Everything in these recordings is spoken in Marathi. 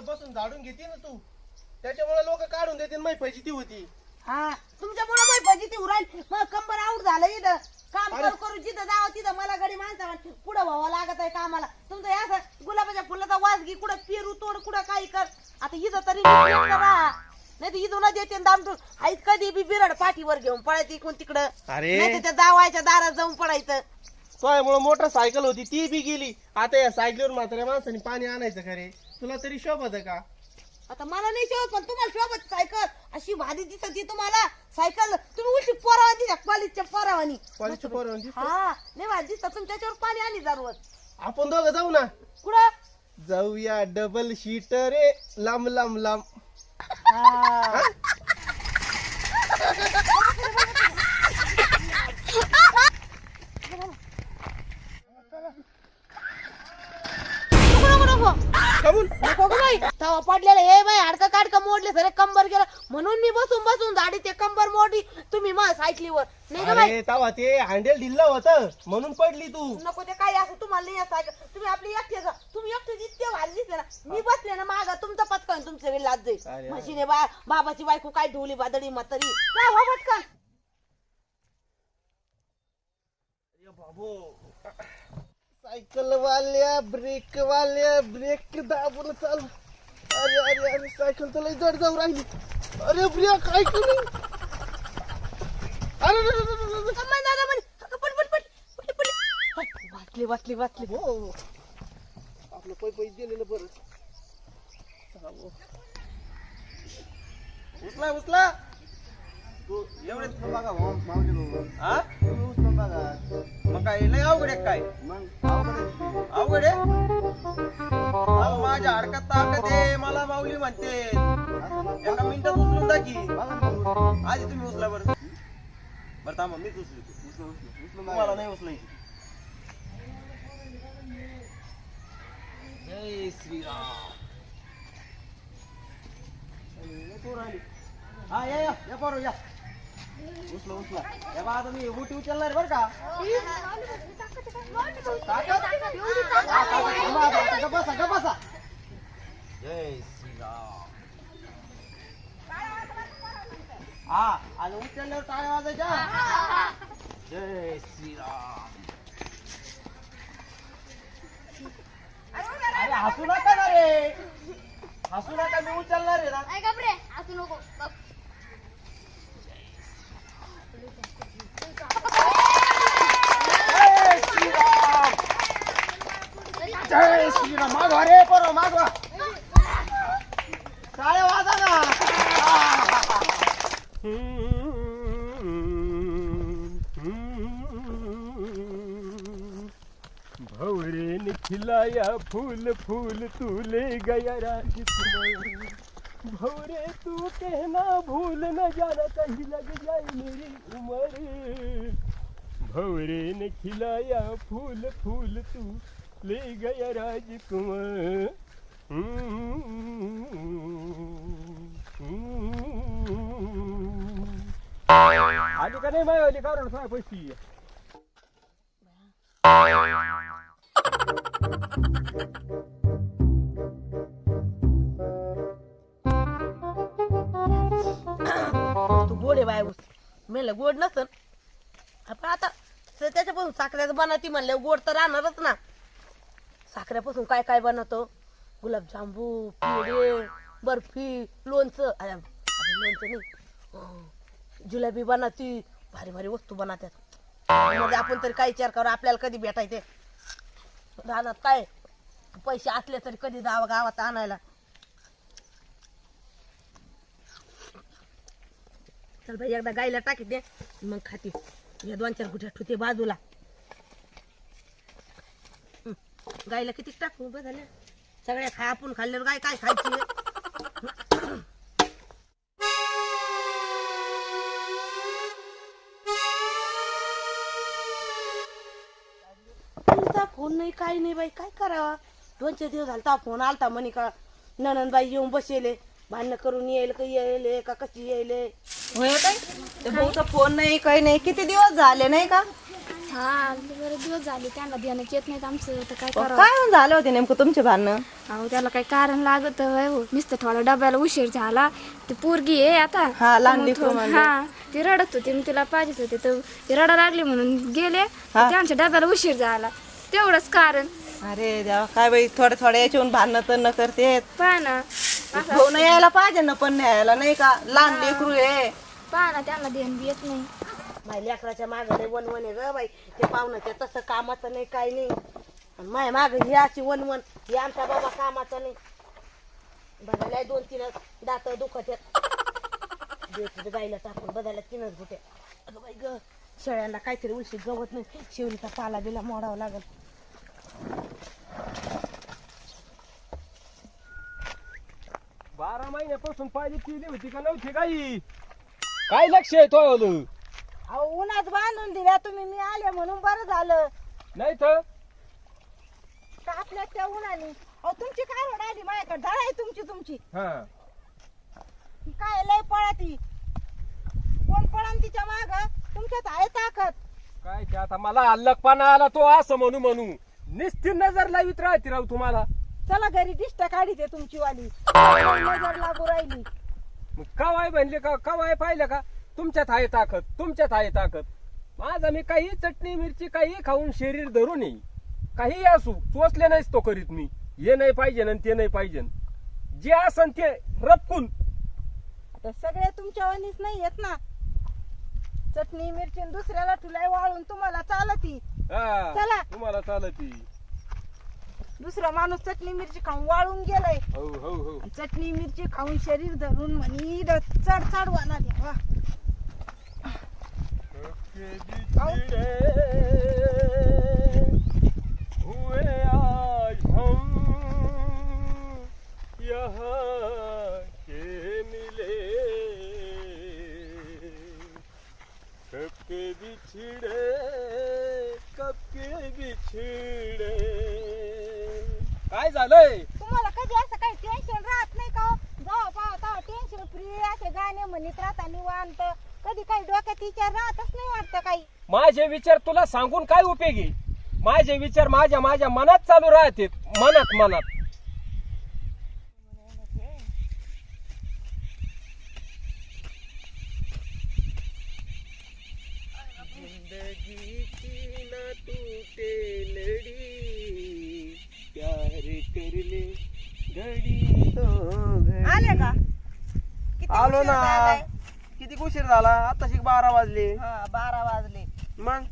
असं बसून झाडून घेते ना तू. त्याच्यामुळे लोक काढून देते माझी पैसे ती होती. हा तुमच्यामुळे माझी फजिती उराईल मग कंबर आऊट झालं इथं. काम अरे. करू करू जिथं जावं तिथं मला गडी माणसा पुढं व्हावं लागत आहे कामाला. तुमचं हे असं गुलाबाच्या फुलाचा वास घे कुठं पेरू तोड कुठं काही कर. आता इथं तरी नीट करा नाही तर इथून देते दामटून. आई कधी बी बिरड पाठीवर घेऊन पळायचं इकडून तिकडं. अरे. नाही तर त्या जावायच्या दारात जाऊन पडायचं. त्यामुळे मोटरसायकल होती ती बी गेली. आता या सायकलीवर म्हाताऱ्या माणसाने पाणी आणायचं खरे तुला तरी शोभत का? आता मला नाही शोभत पण तुम्हाला शोभत सायकल? अशी भारी दिसत ती तुम्हाला. सायकल तुम्ही उलटी पोरावानी दिसा कॉलेजच्या पोरावानी. कॉलेजच्या पोरावानी दिसतं? हा लय भारी दिसत तुम्ही त्याच्यावर पाणी आणि जरूर आपण दोघं जाऊ ना. कुठं? जाऊया डबल शीट रे. लांब लांब लांब. हा. नको, नको, नको. कमून नको गं बाई. तवा पडलेलं हे बाई हाडकं काडकं मोडले सरे कंबर गेलं. म्हणून मी बसून बसून झाडी ते कंबर मोडली. तुम्ही मग सायकलीवर. नाही का बाई. अरे तवा ते हँडल ढिल्लं होतं. म्हणून पडली तू. नको ते काय असं तुम्हाला नाही असं ऐका. तुम्ही आपली एकटे जा. तुम्ही एकटे इतके भारी दिसले ना मी बसले ना माग तुमचा पटकन तुमच्या वेळी लाज अरे, जाईल अरे. म्हशीने बा बाबाची बायको काय ढोली बादडी म्हातारी. काय हो पटकन. सायकल वाल्या ब्रेक वाल्या ब्रेक दाबून चालू. अरे अरे अरे सायकल तर लई जड जाऊ राहिली. अरे ब्रेक नाही. अरे अरे, अरे, अरे, दादा म्हणे, वाचली वाचली वाचली. हो. आपलं पै पैसे दिलेलं बरं. चला. हो. उचला उचला. तू एवढे बघा माऊली हा? उचलून बघा मग काय लय अवघड आहे काय? मग? अवघड अवघड आहे? अहो, माझ्या हडकात ताकद आहे मला माऊली म्हणते. एका मिनिटात उचलून टाकी आधी तुम्ही उचला बरं. बरं थांबा मीच उचलतो. तुम्हाला नाही उचलायची. जय श्रीराम. हा या या. या पोरं या. उचला उचला. हे बा आता मी उठी उचलणार बरं का? बसा का बसा जय श्रीराम हा आणि उचलल्यावर टाळ्या वाजायच्या. जय श्रीराम. अरे हसू नका ना रे. हसू नका मी उचलणार आहे ना. ऐका बरे असू नको. मागवा रे फूल फूल तूले गया राजकुमार भवरे तू कहना भूल न जाना कहीं लग जाए मेरी उम्र भवरे ने खिलाया फूल फूल तू ले गया राजकुमार आली का नाही मायवाली कारण सांग पैसे तू गोड आहे बाय मेलं गोड नसन. आपण आता ते त्याच्यापासून साखरेचं बनवती म्हणल्यावर गोड तर राहणारच ना. साखरेपासून काय काय बनवतो? गुलाबजांबू पेढे बर्फी लोणचं. अरे, लोणचं नाही. जुलाबी बनवती भारी भारी वस्तू बनवतात म्हणजे आपण तरी काय विचार करू आपल्याला कधी भेटायचे? राहणार काय? पैसे असले तरी कधी जावं गावात आणायला? चल बाई एकदा गाईला टाकी दे. मग खाती. या दोन चार गुठ्या ठुते बाजूला हं. गाईला किती टाकू? बघ झाल्या सगळ्या खा आपण खाल्ल्यावर गाय काय खायची तुमचा फोन नाही काही नाही बाई काय करावा? दोन चार दिवस झालता फोन आलता म्हणे का ननंदबाई येऊन बसेले. भांडणं करून येईल का येईल का कशी येईल? होय काय ते भाऊचा फोन नाही काही नाही. किती दिवस झाले नाही का? हा बरेच दिवस झाले त्यांना ध्यानात येत नाहीत आमचं तर काय करावं? काय म्हणून झाले होते नेमकं तुमचे भांडणं? अहो त्याला काही कारण लागत हो. नुसतं थोडा डब्याला उशीर झाला. ती पोरगी आहे आता. हा, लहान मग लेकरू थो-. हा ती रडत होती मी तिला पाहिजेच होते. तर ती रडा लागली म्हणून गेले. त्यांच्या डब्याला उशीर झाला. तेवढंच कारण. अरे देवा काय बाई थोडे थोडे याच्याहून भांडणं तर न करते. पहा ना. भाऊ नाही यायला पाहिजे ना पण न्यायला. नाही का? लहान लेकरू आहे. पहा ना त्यांना ध्यान बी येत नाही. माझ्या लेकराच्या मागं लय वनवन आहे ग बाई. ते पाहुण्याच्या तसं कामाचं नाही काही नाही. आणि माझ्या मागं ही अशी वनवन हे आमचा बाबा कामाचा नाही. बघायला दोन तीन दात दुखत आहेत. देत गाईला टाकून बघायला तीनच गुटे अगं बाई ग शेळ्यांना काहीतरी उलशी गवत नाही. शिवरीचा पाला बिला मोडावा लागल. बारा महिन्यापासून पाहिजे केली होती का नव्हती काही काय लक्ष आहे तो अहो उन्हात बांधून दिल्या तुम्ही मी आले म्हणून बरं झालं. नाही तर? आपल्या त्या उन्हाने. अहो तुमची काय रोड आली माझ्याकडे? झाड आहे तुमची तुमची. हा. काय लय पळती? कोण पळन तिच्या माग? तुमच्यात आहे ताकद. काय ते आता मला अल्लकपणा आला तो असं म्हणू म्हणू. निस्ती नजर लावित राहते राव तुम्हाला. चला घरी दिष्ट काढीते तुमची वाली नजर लागू राहिली. मग कवाय म्हणले का? कवाय पाहिलं का? तुमच्यात आहे ताकद तुमच्यात आहे ताकद. माझा मी काही चटणी मिरची काही खाऊन शरीर धरून येई काही असू चोचले नाहीच तो करीत मी. हे नाही पाहिजे आणि ते नाही पाहिजे. जे असन ते रपकून. आता सगळे तुमच्या वाणीच नाही येत ना. चटणी मिरची आणि दुसऱ्याला ठुलाय वाळून तुम्हाला चालती. हा, चला. तुम्हाला चालती. दुसरा माणूस चटणी मिरची खाऊन वाळून गेलाय. हो हो हो. आणि चटणी मिरची खाऊन शरीर धरून म्हणी चढ चढ वाहणार आहे. वा. हुए आज हम यहाँ के मिले कब के बिछड़े कब के बिछड़े काय झालंय तुम्हाला कधी असं काही टेन्शन राहत नाही का हो? जेव्हा पाहा तेव्हा टेन्शन फ्री असे गाणे म्हणत राहता निवांत कधी काही डोक्यात विचार राहतच नाही वाटतं काही माझे विचार तुला सांगून काय उपयोगी? माझे विचार माझ्या माझ्या मनात चालू राहते मनात मनात. आले का? किती आलो उशीर ना? किती उशीर झाला? आता शिक बारा वाजले. हा बारा वाजले. मग?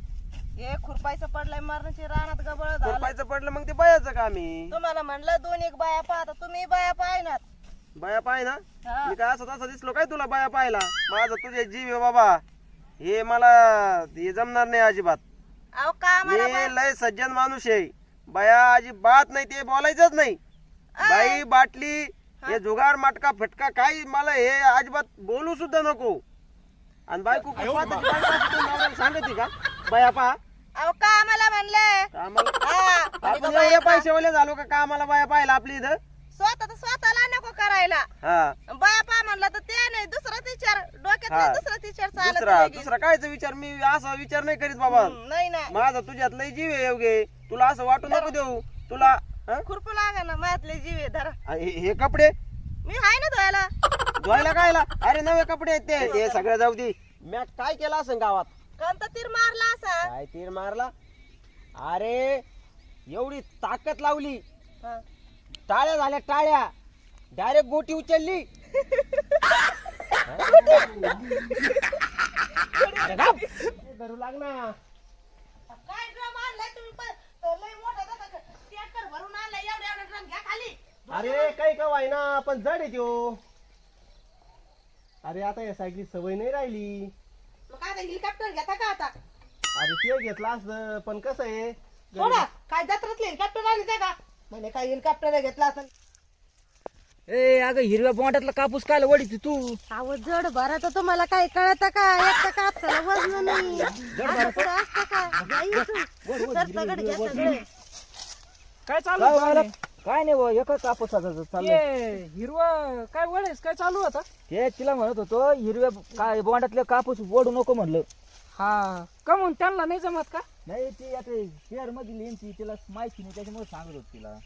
हे खुरपायचं पडलंय मरणाची रानात गबळ झालं. खुरपायचं पडलं मग ते बायाचं का आम्ही तुम्हाला म्हणलं दोन एक बाया पाहता तुम्ही बाया पाहिनात बाया पाय ना? हा. मी काय असं तसं दिसलो काय तुला बाया पाहिला माझं तुझे जीव आहे बाबा. हे मला हे जमणार नाही अजिबात. अहो का मी मला लय सज्जन माणूस आहे. बाया अजिबात नाही ते बोलायचंच नाही. बाई बाटली हे. जुगार मटका फटका काही मला हे अजिबात बोलू सुद्धा नको. आणि बायको सांगते का? बाया पहा अहो का मला म्हणलं? आम्हाला? आपण हे पैसेवाले झालो का? कामाला बाया पाहिला आपली इथं? स्वतः स्वतःला नको करायला. हा. बाया पा म्हणलं तर ते नाही दुसराच विचार डोक्यात हा. दुसराच विचार चालत दुसरा. दुसरा कायचा विचार? मी असा विचार नाही करीत बाबा. नाही ना माझा तुझ्यात लय जीव आहे योगे. तुला असं वाटू नको देऊ. तुला? खुरपू लागा ना माझ्यातले जीव आहे धरा. हे हे कपडे? मी हाय ना धुवायला? धुवायला कायला? अरे नवे कपडे आहेत ते. ते सगळं जाऊ दे. मी काय केलं असं गावात? कोणता तीर मारला असा? काय तीर मारला? अरे एवढी ताकद लावली. टाळ्या झाल्या टाळ्या. डायरेक्ट गोटी उचलली. धरू लागना काय ड्रम आणलाय तुम्ही पण? तो लय मोठा जसा का? ट्रॅक्टर भरून आणलाय एवढा एवढा ड्रम घ्या खाली. अरे काही का ना पण जड आहे त्यो. अरे आता या सायकली सवय नाही राहिली. मग काय आता हेलिकॉप्टर घेता का आता? अरे ते घेतला असतं पण कसं आहे? काय जत्रातले हेलिकॉप्टर आले का? म्हणे काय हेलिकॉप्टर घेतला असं ए अगं हिरव्या बोंडातला कापूस काय वडीत तू? अहो जड भराचं तुम्हाला काय कळत का? एक कापसाला वजन नाही? असं पुढं असतं का? या इथून. सर सगळं घ्या सगळं. काय चालू काय नाही बुवा एकच कापूस आता चाललंय. हिरवा काय वळेस? काय चालू होता ते तिला म्हणत होतो हिरव्या काय बोंडातले कापूस ओढू नको म्हणलं. हा. का म्हणून? त्यांना नाही जमत का? नाही ती आता शेअर मधील यांची तिला माहिती नाही त्याच्यामुळे सांगत होत तिला.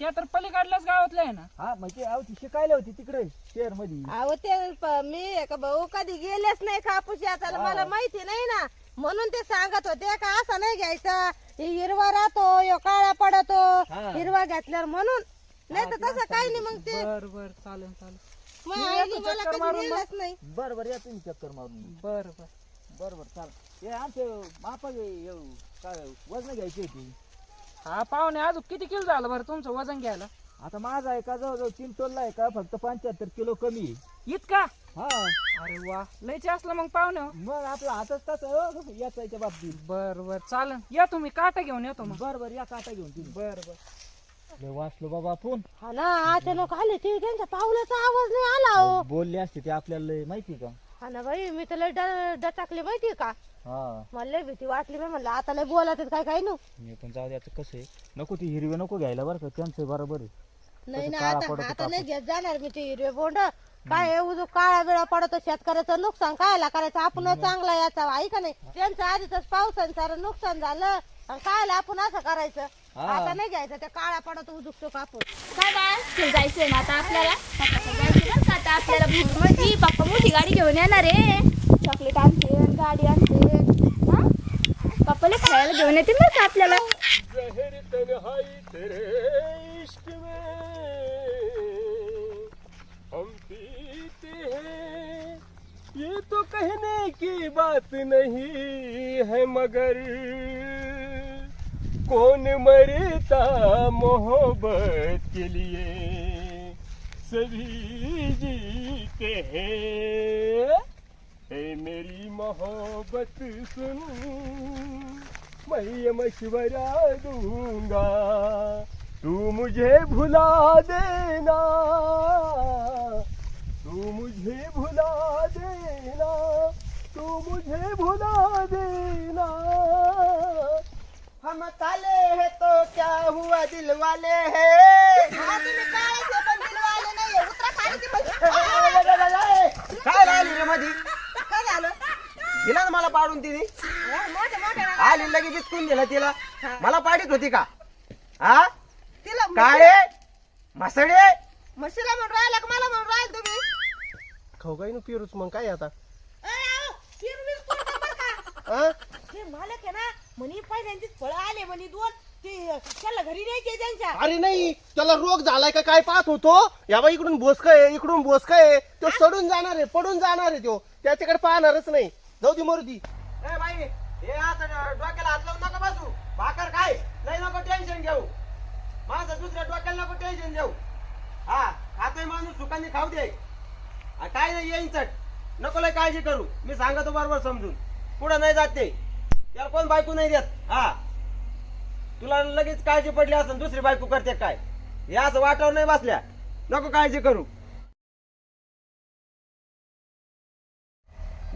त्या तर पलीकडल्याच गावातल्या आहे ना. हा म्हणजे अहो ती शिकायला होती तिकडे शेअरमध्ये अहो ते प- मी एका भाऊ कधी गेलेच नाही कापूस याचाला मला माहिती नाही ना. म्हणून ते सांगत होते का असं नाही घ्यायचं? हे हिरवा राहतो ह्यो काळा पडतो हा. हिरवा घेतल्यावर म्हणून. नाही तर तसं काही नाही मग ते. बर बर चालेल चालेल. मग आईने मला कधी नेलंच नाही. बरं बरं या तुम्ही चक्कर मारून बर बर. बरं बरं चाल. हे आमचे मापा काय वजन घ्यायची होती हा पाहुणे अजून किती किलो झालं बरं तुमचं वजन घ्यायला? आता माझा आहे का जवळजवळ तीन टोलला आहे का फक्त पंच्याहत्तर किलो कमी आहे. इतका? हा. अरे वा लयचे असलं मग पाहुणे. हो. मग आपला हातच तसं याचायच्या बाबतीत. बर बर चालेल या तुम्ही काटा घेऊन येतो मग. बरं बरं या काटा घेऊन तुम्ही. बर बर. लय वाचलो बाबा आपण. हा ना अचानक आले ते त्यांच्या पावलाचा आवाज नाही आला हो. बोलले असते ते आपल्याला लय माहिती का? हा ना बाई मी तर लय ड- डटाकले माहितीये का? हा. मला लय भीती वाटली मी म्हणलं आता लय बोलत काय काय नु? मी पण जाऊ द्याचं कसं आहे? नको ती हिरवे नको घ्यायला बरं का त्यांचं बरोबर आहे. नाही ना काळा आता पडतो आता नाही घेत जाणार मी ते हिरवे बोंड. काय हे उजू काळा वेळा पडतो शेतकऱ्याचं नुकसान कायला करायचं? आपण चांगला याचा आहे का नाही? त्यांचं आधीच पावसानं सारं नुकसान झालं. आणि कायला आपण असं करायचं? आता नाही घ्यायचं त्या काळा पडतो उजुकतो कापूस काय बाय चल जायचंय ना आता आपल्याला. पप्पाचं जायचं बरं का? आता आपल्याला भूक म्हणजे पप्पा मोठी गाडी घेऊन येणार आहे. चॉकलेट आणते गाडी आणते. हा? पप्पाला खायला घेऊन येते बरं का आपल्याला? जहर तन्हाई तेरे इश्क में हम पीते हैं ये तो कहने की बात नहीं है मगर कौन मरता मोहब्बत के लिए? सभी जीते हैं। ए मेरी मोहब्बत सुन मैं ये मशवरा दूंगा। तू मुझे भुला देना तू मुझे भुला देना तू मुझे भुला देना। हम काले हैं तो क्या हुआ दिल वाले हैं काय राहिली रे मधी? दिला ना मला पाडून तिने आली लगे बिचकून दिला तिला. मला पाडीत होती का? हा तिला काळे? मसडे म्हशीला म्हणून राहिला का मला म्हणून राहिला तुम्ही? खाऊ काय पिरूच मग काय आता? ए, आओ, हिरवीच पोरगं बरं का? हा? मालक आहे ना म्हणे पहिल्यांदीच फळं आले म्हणे दोन. ते त्याला घरी न्यायचे त्यांच्या. अरे नाही त्याला रोग झालाय का काय पाहत होतो? या बाई इकडून बोसक आहे इकडून बोसक आहे. तो सडून जाणार आहे पडून जाणार आहे तो. त्याच्याकडे पाहणारच नाही. जाऊ दे मरुदी. ए बाई हे आता डोक्याला हात लावू नका बसू. भाकर काय लय नको टेन्शन घेऊ. माझं दुसऱ्या डोक्याला नको टेन्शन देऊ. हा खातोय माणूस सुखाने खाऊ दे. आ, काय नाही येईन चट. नको लय काळजी करू. मी सांगतो बरोबर समजून. पुढं नाही जात ते. याला कोण बायको नाही देत? हा. तुला लगेच काळजी पडली असेल दुसरी बायको करते काय? हे असं वाटावर नाही बसल्या. नको काळजी करू.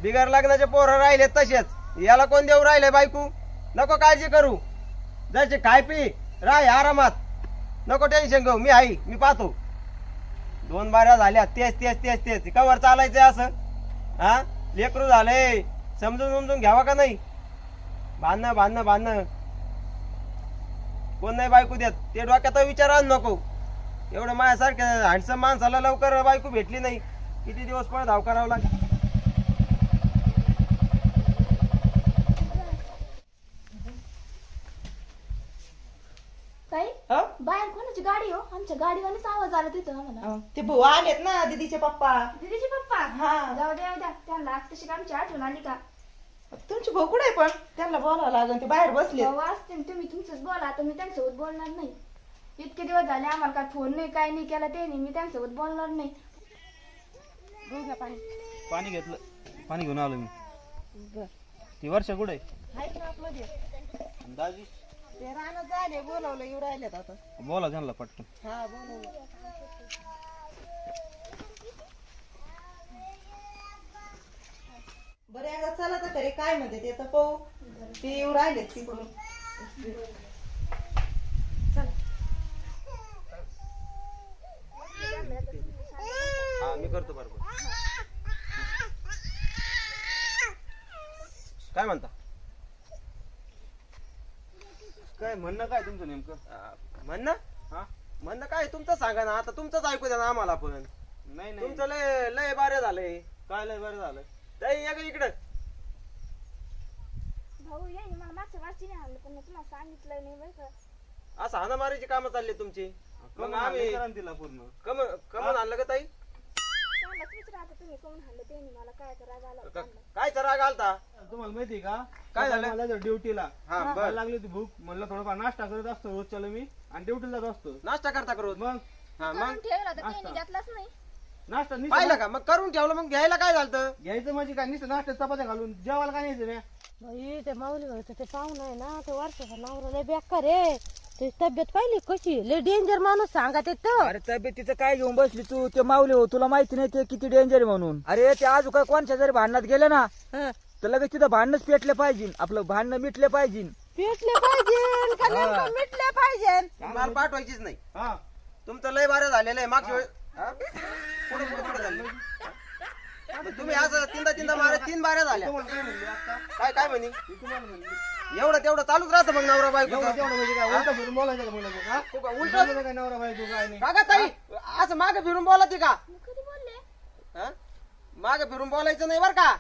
बिगर लग्नाचे पोरं राहिले तसेच. याला कोण देऊ राहिले बायको? नको काळजी करू. जायचे खाय पी राय आरामात. नको टेन्शन घेऊ. मी आई मी पाहतो. दोन बाऱ्या झाल्या. तेच तेच तेच तेच. कवर चालायचं असं. हा? लेकरू झालंय समजून समजून घ्यावा का नाही? बांधणं बांधणं बांधणं कोण नाही बायको देत. ते डोक्यात विचार नको. एवढं माझ्यासारख्या हँडसम माणसाला लवकर बायको भेटली नाही. किती दिवस पण धाव करावं लागेल. ताई बाहेर कोणाची गाडी हो? आमच्या गाडीवानीच आवाज आला तिथं आम्हाला. ते भाऊ आलेत ना दीदीचे पप्पा. दीदीचे पप्पा? हा. जाऊ द्या द्या. त्यांना तशी आमची आठवण आली का? तुमचे भाऊ कुठे पण? त्यांना बोलावं लागेल ते बाहेर बसले भाऊ असते ना, तुम्ही तुमचंच बोला आता मी त्यांच्यासोबत बोलणार नाही. इतके दिवस झाले आम्हाला काय फोन नाही काय नाही केला ते नाही मी त्यांच्यासोबत बोलणार नाही. पाणी. घेतलं. पाणी घेऊन आलो मी. ती वर्ष कुठे दाजी? ते रानात झाले बोलावलं येऊ राहिलेत आता. बोला त्यांना पटकन. हा बोलवलं. बरे आता चला तर खरे काय म्हणते ते तर पाहू. ते येऊ राहिले तिकडून हा मी करतो बरोबर काय म्हणता? काय म्हणणं काय तुमचं नेमकं? म्हणणं? हा? म्हणणं काय तुमचं सांगा ना. आता तुमचंच ऐकू द्या ना आम्हाला पण. नाही नाही. तुमचं लय लय बारे झालंय. काय लय बरं झालं ताई या इकडं. भाऊ या मला मागच्या वाचीने आणलं पण मी तुम्हाला सांगितलं नाही बरं का. असं हाणामारीची कामं चालली तुमची. मग आम्ही तिला पूर्ण. कम कमन आणलं का ताई? सांगाच विचारा आता तुम्ही कोण आणलं ते नाही मला काय करायला आलं क- काय चरा घालता तुम्हाला माहिती का? काय झालं? मला जर ड्युटीला. हा मला लागली होती भूक. म्हणलं थोडंफार नाश्ता करत असतो रोजच्याला मी. आणि ड्युटीला जात असतो. नाश्ता करता करू मग? हा मग? करून ठेवलं. त्यांनी घेतलाच नाही. नाश्ता नुसतं पाहिलं का? मग करून ठेवलं मग घ्यायला काय झालं घ्यायचं म्हणजे काय? नुसतं नाश्ता चपात्या घालून जेवायला काय न्यायचं म्या? बाई ते माऊली होतं ते पाहुणं आहे ना ते वर्षाचा नवरा लय बेकार आहे. ते तब्येत पाहिली कशी? लय डेंजर माणूस सांगा ते तर. अरे तब्येतीचं काय घेऊन बसली तू? ते माऊली हो तुला माहिती नाही ते किती डेंजर आहे म्हणून. अरे ते आज काय कोणच्या जरी भांडणात गेले ना हं. तर लगेच तिथं भांडणच पेटले पाहिजे. आपलं भांडणं मिटले पाहिजे. पेटले पाहिजे का नेमकं मिटले पाहिजे? माल पाठवायचीच नाही. हा. तुमचं लय बारे झालेलं आहे. मागच्या वेळेस? पुढे पुढे पुढे झाले? मग तुम्ही असं तीनदा तीनदा मारे तीन बाऱ्या झाल्या. तुम्हाला काय म्हणली आता? काय काय म्हणे? मी तुम्हाला म्हणली. एवढं तेवढं चालूच राहतं मग नवरा बायको एवढं तेवढं म्हणजे काय उलटं फिरून बोलायचं का म्हणलं तू, हा? उलट बोलायचं काय नवरा बाई तू काय नाही. काका ताई असं मागे फिरून बोलायची का? मी कधी बोलले? हा? मागे फिरून बोलायचं नाही बर का?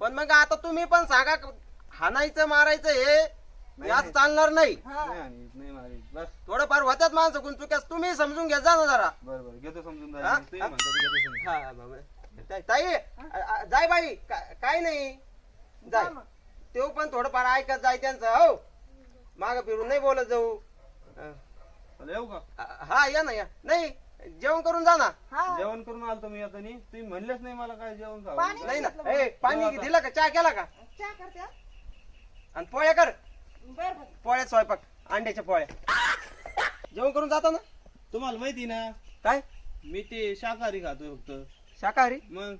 पण मग आता तुम्ही पण सांगा हाणायचं मारायचं हे हे असं चालणार नाही. नाही आणि नाही मारी बस. थोडंफार होत्यात माणसं कोण चुक्यास तुम्ही समजून घ्या जा ना जरा. बरं बरं. घेतो समजून हा? जायचं. तुम्ही म्हणता ते घेतो समजून. हा, बाबा. ताई- जाय बाई. का- काय नाही. जाय. तेव्हा पण थोडंफार ऐकत जाय त्यांचं हो. माग फिरून नाही बोलत जाऊ. अ, चला येऊ का? हा या ना या. नाही जेवण करून जा ना. जेवण करून आलतो मी आता नाही तुम्ही म्हणलेच नाही मला काय जेवण खावं. नाही ना. ए पाणी दिलं का? चहा केला का? चहा करते? आणि पोळ्या कर. बरं बरं. पोळ्या स्वयंपाक. अंड्याच्या पोळ्या. जेवण करून जाता ना? तुम्हाला माहिती ना? काय? मी ते शाकाहारी खातोय फक्त. शाकाहारी? मग?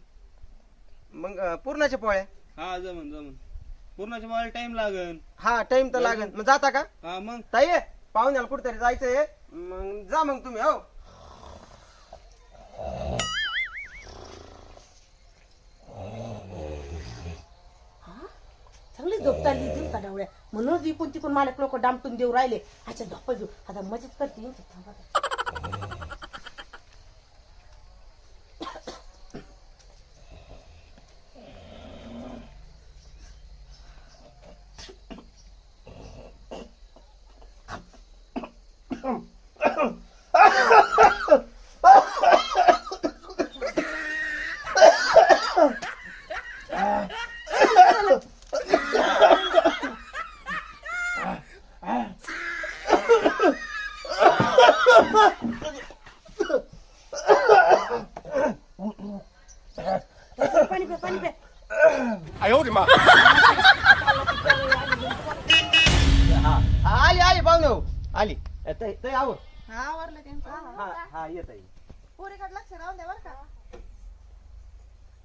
मग अ, पुरणाच्या पोळ्या. हा जमन जमन. पूर्णाच्या मला टाइम लागन. हा टाइम तर लागेल मग जाता का? हा मग? ताई पाहुण्याला कुठेतरी जायचंय. मग जा मग तुम्ही हो. चांगली झोप चालली देऊ का डावळ्या म्हणून इकून तिकून मला लोक डामटून देऊ राहिले अच्छा झोप घेऊ आता मजेत करते थांबा. पाणी पे पाणी पे आली आली पाहुणे हो. आली अ, ताई ताई आव हा आवरलं त्यांचं हा हा येत आहे पोरीकडे लक्ष राहून द्या बरं का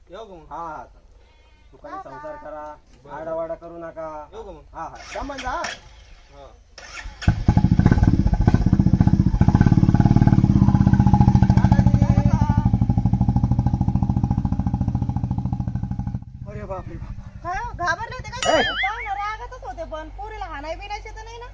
येऊ का मग हा हा तू काही संसार करा आडावाडा करू नका येऊ का मग हा हा संबंध हा हा अरे बापरे काय हो, होते काय पाहुणं रागातच होते पण पोरीला हाणाय बिनायचे तर नाही ना?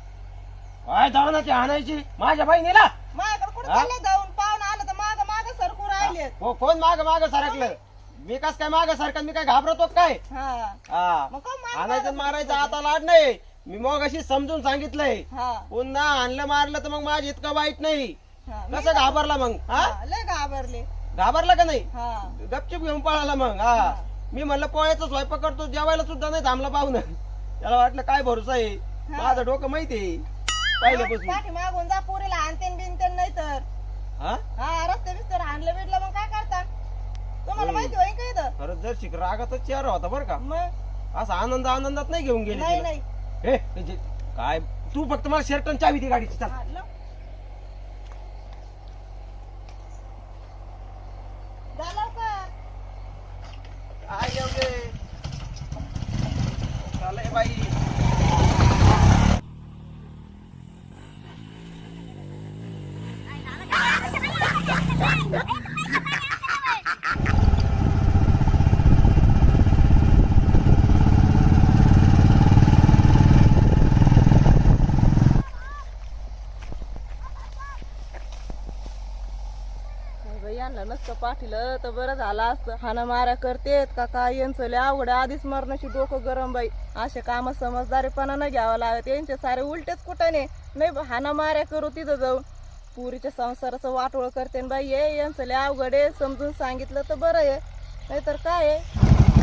काय आणायची माझ्या बहिणीला? माझ्याकडे कुठे हा? चालले जाऊन? पाहुणं आलं तर माग माग सरकू राहिले. हो कोण माग माग सरकलं? मी कस काय माग सरकत मी काय घाबरतो काय? हा. हा. मग काय माग आणायचं आणि मारायचं आता लाड नाही. मी मग अशी समजून सांगितलंय. हा. पुन्हा आणलं मारलं तर मग माझं इतकं वाईट नाही. हा मी- कसं घाबरला मग? हा? हा, लय घाबरले. घाबरला का नाही? हा. गपचूप घेऊन पळाला मग हा. मी म्हणलं पोळ्याचा स्वयंपाक करतो जेवायला सुद्धा नाही थांबला पाहुणं त्याला वाटलं काय भरोसा आहे? माझं डोकं माहिती आहे. पहिल्यापासून. पाठी मागून जा पोरीला आणतेन बिनतेन नाही तर. हा? हा रस्ते बिस्तर आणलं बिडलं मग काय करता? तुम्हाला माहिती होईल का इथं? खरंच जर शिक रागातच चेहरा होता बरं का. मग? असा आनंद आनंदात नाही घेऊन गेली नाही तिला. नाही. हे म्हणजे काय? तू फक्त मला शर्टन चावी ती गाडीची चाल ल- जा लवकर काय एवढे चालय बाई असलं तर बरं झालं असतं. हाना माऱ्या करतेत का काय? यांचं लय अवघड आधीच मरणाची डोकं गरम बाई. असे काम समजदारीपणा न घ्यावं लागत. यांचे सारे उलटेच कुठं नाही हाना माऱ्या करू तिथं जाऊन. पुरीच्या संसाराचं वाटोळ करते बाई. ये यांचं लय अवघड आहे. समजून सांगितलं तर बरं आहे. नाहीतर काय आहे?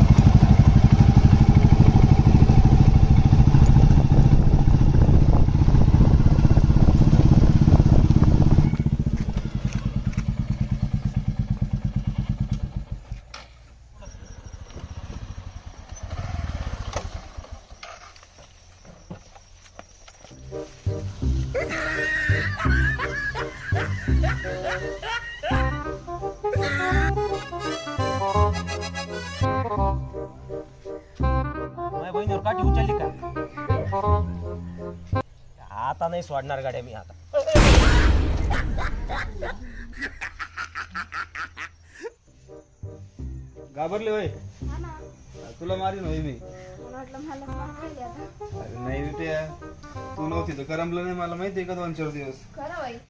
उचलली का आता नाही सोडणार गाड्या मी आता. घाबरले होय? तुला मारीन होय मी. अरे नाही रे ते तू नव्हती तर करमलं नाही मला माहितीये का दोन चार दिवस?